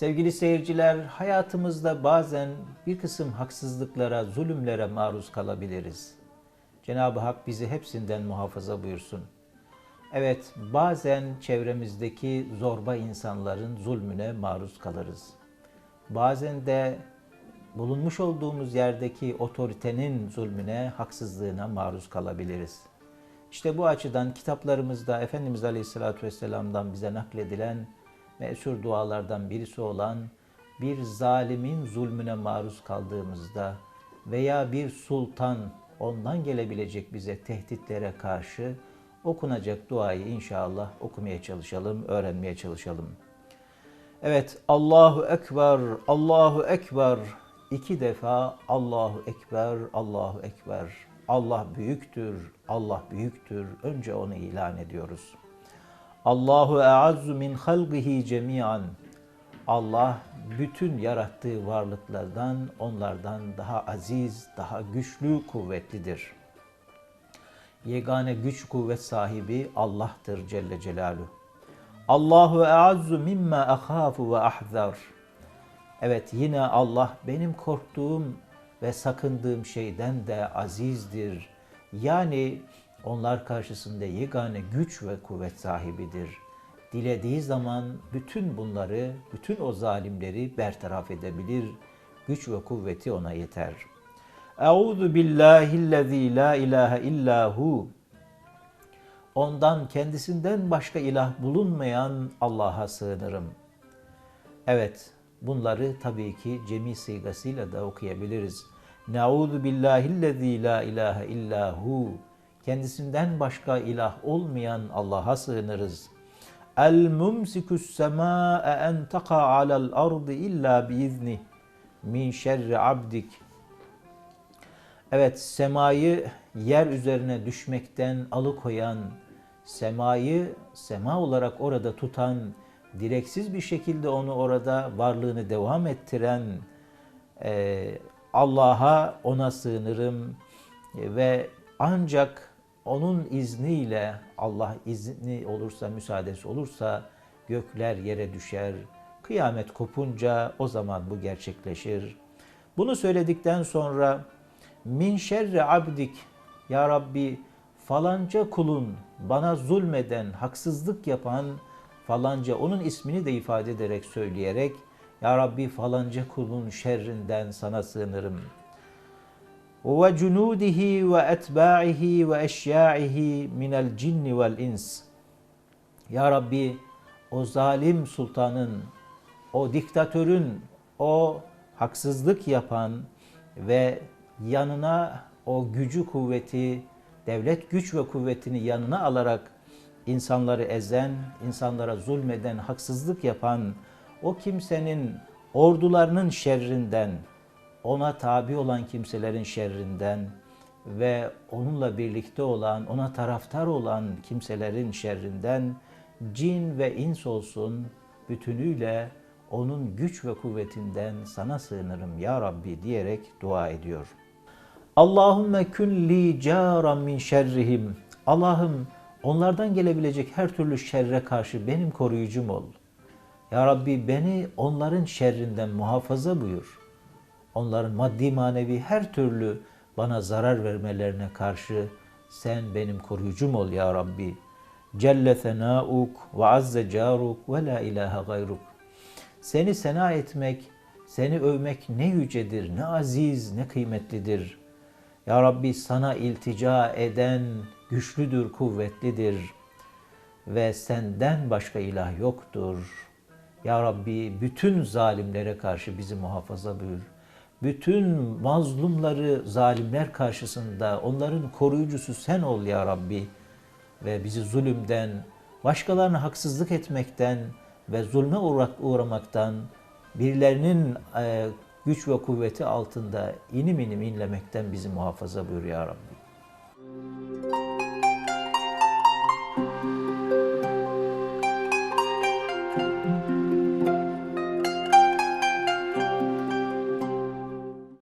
Sevgili seyirciler, hayatımızda bazen bir kısım haksızlıklara, zulümlere maruz kalabiliriz. Cenab-ı Hak bizi hepsinden muhafaza buyursun. Evet, bazen çevremizdeki zorba insanların zulmüne maruz kalırız. Bazen de bulunmuş olduğumuz yerdeki otoritenin zulmüne, haksızlığına maruz kalabiliriz. İşte bu açıdan kitaplarımızda Efendimiz Aleyhisselatü Vesselam'dan bize nakledilen meşhur dualardan birisi olan bir zalimin zulmüne maruz kaldığımızda veya bir sultan ondan gelebilecek bize tehditlere karşı okunacak duayı inşallah okumaya çalışalım, öğrenmeye çalışalım. Evet, Allahu Ekber, Allahu Ekber. İki defa Allahu Ekber, Allahu Ekber. Allah büyüktür, Allah büyüktür. Önce onu ilan ediyoruz. Allahu e'azzu min halqihi cemiyan. Allah bütün yarattığı varlıklardan, onlardan daha aziz, daha güçlü, kuvvetlidir. Yegane güç kuvvet sahibi Allah'tır Celle Celaluhu. Allahu e'azzu mimma ahafu ve ahzar. Evet yine Allah benim korktuğum ve sakındığım şeyden de azizdir. Yani onlar karşısında yegane güç ve kuvvet sahibidir. Dilediği zaman bütün bunları, bütün o zalimleri bertaraf edebilir. Güç ve kuvveti ona yeter. Euzu billahillezî la ilahe illa hu. Ondan kendisinden başka ilah bulunmayan Allah'a sığınırım. Evet, bunları tabii ki cemi sigasıyla da okuyabiliriz. Nauzu billahillezî la ilahe illa hu. Kendisinden başka ilah olmayan Allah'a sığınırız. El mumsikus semâe en taqa alel ardı illa biizni min şerri abdik. Evet semayı yer üzerine düşmekten alıkoyan, semayı sema olarak orada tutan, direksiz bir şekilde onu orada varlığını devam ettiren e, Allah'a ona sığınırım ve ancak onun izniyle Allah izni olursa, müsaadesi olursa gökler yere düşer. Kıyamet kopunca o zaman bu gerçekleşir. Bunu söyledikten sonra min şerri abdik ya Rabbi falanca kulun bana zulmeden, haksızlık yapan falanca onun ismini de ifade ederek söyleyerek ya Rabbi falanca kulun şerrinden sana sığınırım. Ve eşya'ihi minel cinni vel ins. Ya Rabbi o zalim sultanın, o diktatörün, o haksızlık yapan ve yanına o gücü kuvveti, devlet güç ve kuvvetini yanına alarak insanları ezen, insanlara zulmeden, haksızlık yapan o kimsenin ordularının şerrinden, ona tabi olan kimselerin şerrinden ve onunla birlikte olan, ona taraftar olan kimselerin şerrinden cin ve ins olsun bütünüyle onun güç ve kuvvetinden sana sığınırım ya Rabbi diyerek dua ediyor. Allahümme külli caran min şerrihim. Allah'ım onlardan gelebilecek her türlü şerre karşı benim koruyucum ol. Ya Rabbi beni onların şerrinden muhafaza buyur. Onların maddi manevi her türlü bana zarar vermelerine karşı sen benim koruyucum ol ya Rabbi. Celle senauk ve azze caruk ve la ilahe gayruk. Seni sena etmek, seni övmek ne yücedir, ne aziz, ne kıymetlidir. Ya Rabbi sana iltica eden güçlüdür, kuvvetlidir ve senden başka ilah yoktur. Ya Rabbi bütün zalimlere karşı bizi muhafaza buyur. Bütün mazlumları zalimler karşısında onların koruyucusu sen ol ya Rabbi. Ve bizi zulümden, başkalarına haksızlık etmekten ve zulme uğramaktan, birilerinin e, güç ve kuvveti altında inim inim inlemekten bizi muhafaza buyur ya Rabbi.